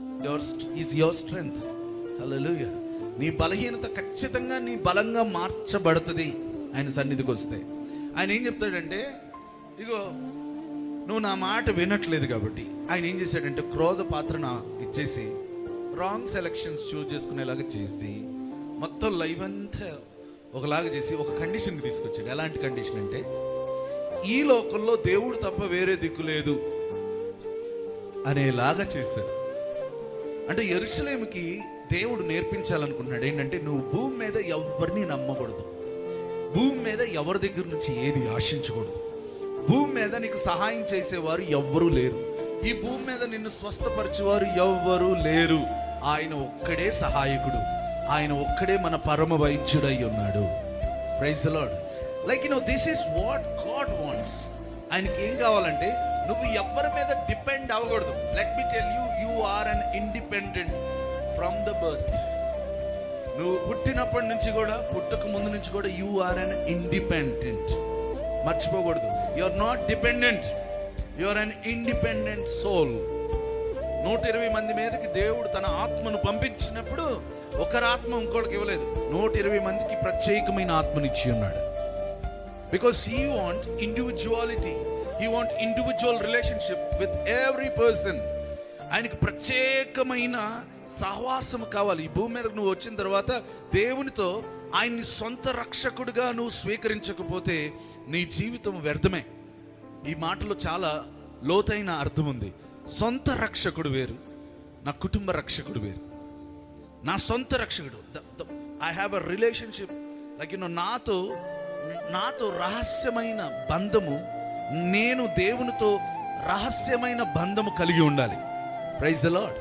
Your is your strength hallelujah నీ బలహీనత ఖచ్చితంగా నీ బలంగా మార్చబడుతుంది ఆయన సన్నిధికి వస్తే. ఆయన ఏం చెప్తాడంటే ఇగో నువ్వు నా మాట వినట్లేదు కాబట్టి ఆయన ఏం చేశాడంటే క్రోధ పాత్రన ఇచ్చేసి రాంగ్ సెలక్షన్స్ చూస్ చేసుకునేలాగా చేసి మొత్తం లైఫ్ అంతా ఒకలాగా చేసి ఒక కండిషన్కి తీసుకొచ్చాడు. ఎలాంటి కండిషన్ అంటే ఈ లోకంలో దేవుడు తప్ప వేరే దిక్కు లేదు అనేలాగా చేశాడు. అంటే ఎరుసలేముకి దేవుడు నేర్పించాలనుకుంటున్నాడు ఏంటంటే నువ్వు భూమి మీద ఎవరిని నమ్మకూడదు. భూమి మీద ఎవరి దగ్గర నుంచి ఏది ఆశించకూడదు. భూమి మీద నీకు సహాయం చేసేవారు ఎవ్వరూ లేరు. ఈ భూమి మీద నిన్ను స్వస్థపరిచేవారు ఎవ్వరూ లేరు. ఆయన ఒక్కడే సహాయకుడు. ఆయన ఒక్కడే మన పరమ వైద్యుడై ఉన్నాడు. Praise lord like you know this is what God wants ఆయనకి ఏం కావాలంటే నువ్వు ఎవరి మీద డిపెండ్ అవ్వకూడదు. Let me tell you you are an independent from the birth నువ్వు పుట్టినప్పటి నుంచి కూడా పుట్టక ముందు నుంచి కూడా యు ఆర్ అన్ ఇండిపెండెంట్ మర్చిపోకూడదు. You are not dependent you are an independent soul నూట ఇరవై మంది మీదకి దేవుడు తన ఆత్మను పంపించినప్పుడు ఒకరి ఆత్మ ఇంకోటికి ఇవ్వలేదు. నూట ఇరవై మందికి ప్రత్యేకమైన ఆత్మనిచ్చి ఉన్నాడు. Because he want individuality he want individual relationship with every person ఆయనకి ప్రత్యేకమైన సహవాసం కావాలి. ఈ భూమి మీద నువ్వు వచ్చిన తర్వాత దేవునితో ఆయన్ని సొంత రక్షకుడిగా నువ్వు స్వీకరించకపోతే నీ జీవితం వ్యర్థమే. ఈ మాటలో చాలా లోతైన అర్థం ఉంది. సొంత రక్షకుడు వేరు నా కుటుంబ రక్షకుడు వేరు. నా సొంత రక్షకుడు. I have a relationship like you know నాతో నాతో రహస్యమైన బంధము నేను దేవునితో రహస్యమైన బంధము కలిగి ఉండాలి. Praise lord